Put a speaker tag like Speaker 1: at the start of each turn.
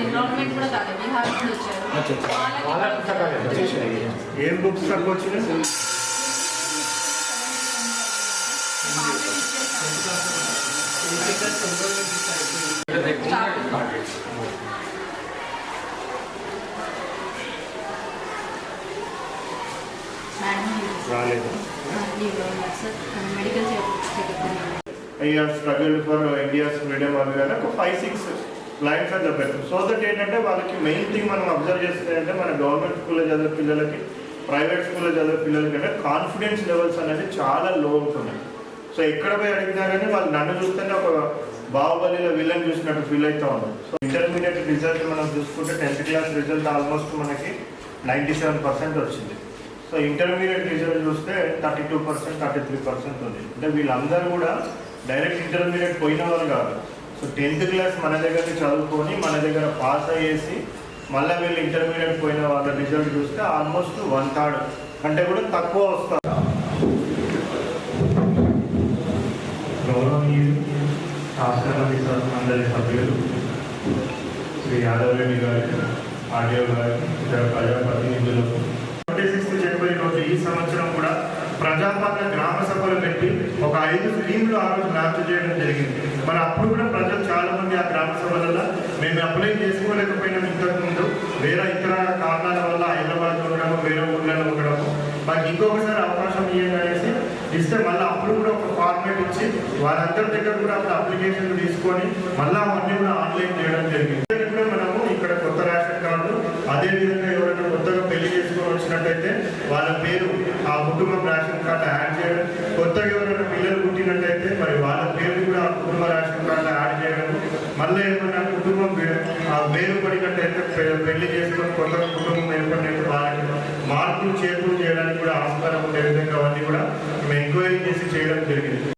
Speaker 1: కూడా కాదు బీహార్ వచ్చారు వాళ్ళకి
Speaker 2: ఏం బుక్స్ తక్కువ వచ్చినాయి? రాలేదు.
Speaker 1: Medical checkup
Speaker 2: I have struggle for India's freedom అవి కానీ ఒక ఫైవ్ సిక్స్ లైన్స్ అని చెప్పారు సో దట్ ఏంటంటే వాళ్ళకి మెయిన్ థింగ్ మనం అబ్జర్వ్ చేస్తే అంటే మన గవర్నమెంట్ స్కూల్లో చదివే పిల్లలకి ప్రైవేట్ స్కూల్లో చదివే పిల్లలకి అంటే కాన్ఫిడెన్స్ లెవెల్స్ అనేది చాలా లో ఉంటున్నాయి సో ఎక్కడ పోయి అడిగినా కానీ వాళ్ళు నన్ను చూస్తేనే ఒక బాహుబలిలో విలన్ చూసినట్టు ఫీల్ అవుతా ఉంది. సో ఇంటర్మీడియట్ రిజల్ట్ మనం చూసుకుంటే టెన్త్ క్లాస్ రిజల్ట్ ఆల్మోస్ట్ మనకి నైంటీ సెవెన్ పర్సెంట్ వచ్చింది. సో ఇంటర్మీడియట్ రిజల్ట్ చూస్తే thirty two percent thirty three percent ఉంది. అంటే వీళ్ళందరూ కూడా డైరెక్ట్ ఇంటర్మీడియట్ పోయిన వాళ్ళు కాదు. సో టెన్త్ క్లాస్ మన దగ్గర చదువుకొని మన దగ్గర పాస్ అయ్యేసి మళ్ళీ వీళ్ళు ఇంటర్మీడియట్ పోయిన వాళ్ళ రిజల్ట్ చూస్తే ఆల్మోస్ట్ వన్ థర్డ్ అంటే కూడా తక్కువ వస్తారు గౌరవనీయులు శాస్త్రపతి అందరి సభ్యులు శ్రీ యాదవ్ రెడ్డి గారు ఆర్డీఓ గారు ఇతర ప్రజాప్రతినిధులకు ట్వంటీ సిక్స్త్ జనవరి రోజు ఈ సంవత్సరం కూడా ప్రజాపాలన గ్రామ సభలు పెట్టి ఒక ఐదు స్కీమ్లు ఆ రోజు లాంచ్ చేయడం జరిగింది మరి అప్పుడు కూడా ప్రజలు చాలా మంది ఆ గ్రామ సభలలో మేము అప్లై ఇంతకు ముందు వేరే ఇతర కారణాల వల్ల హైదరాబాద్ ఉండడము వేరే ఊళ్ళలో ఉండడము. మాకు ఇంకొకసారి అవకాశం ఇవ్వండి అనేసి ఇస్తే మళ్ళీ అప్పుడు కూడా ఒక ఫార్మేట్ ఇచ్చి వాళ్ళందరి దగ్గర కూడా అప్పుడు అప్లికేషన్లు తీసుకొని మళ్ళీ అవన్నీ కూడా ఆన్లైన్ చేయడం జరిగింది. కూడా మనము ఇక్కడ కొత్త రేషన్ కార్డు అదే విధంగా ఎవరైనా కొత్తగా పెళ్ళి చేసుకొని వచ్చినట్టయితే వాళ్ళ పేరు ఆ కుటుంబం రేషన్ కార్డు యాడ్ చేయడం కొత్తగా ఎవరైనా పిల్లలు పుట్టినట్టయితే మరి వాళ్ళ పేరు కూడా ఆ కుటుంబ రేషన్ కార్డు యాడ్ చేయడం మళ్ళీ ఏమైనా కుటుంబం వే- వేరు పడినట్టయితే పెళ్ళి చేసుకొని కొత్త కుటుంబం ఏర్పడినట్టు వాళ్ళకి మార్పులు చేర్పులు చేయడానికి కూడా ఆస్కారం ఉండే విధంగా అవన్నీ కూడా మేము ఎంక్వైరీ చేసి చేయడం జరిగింది.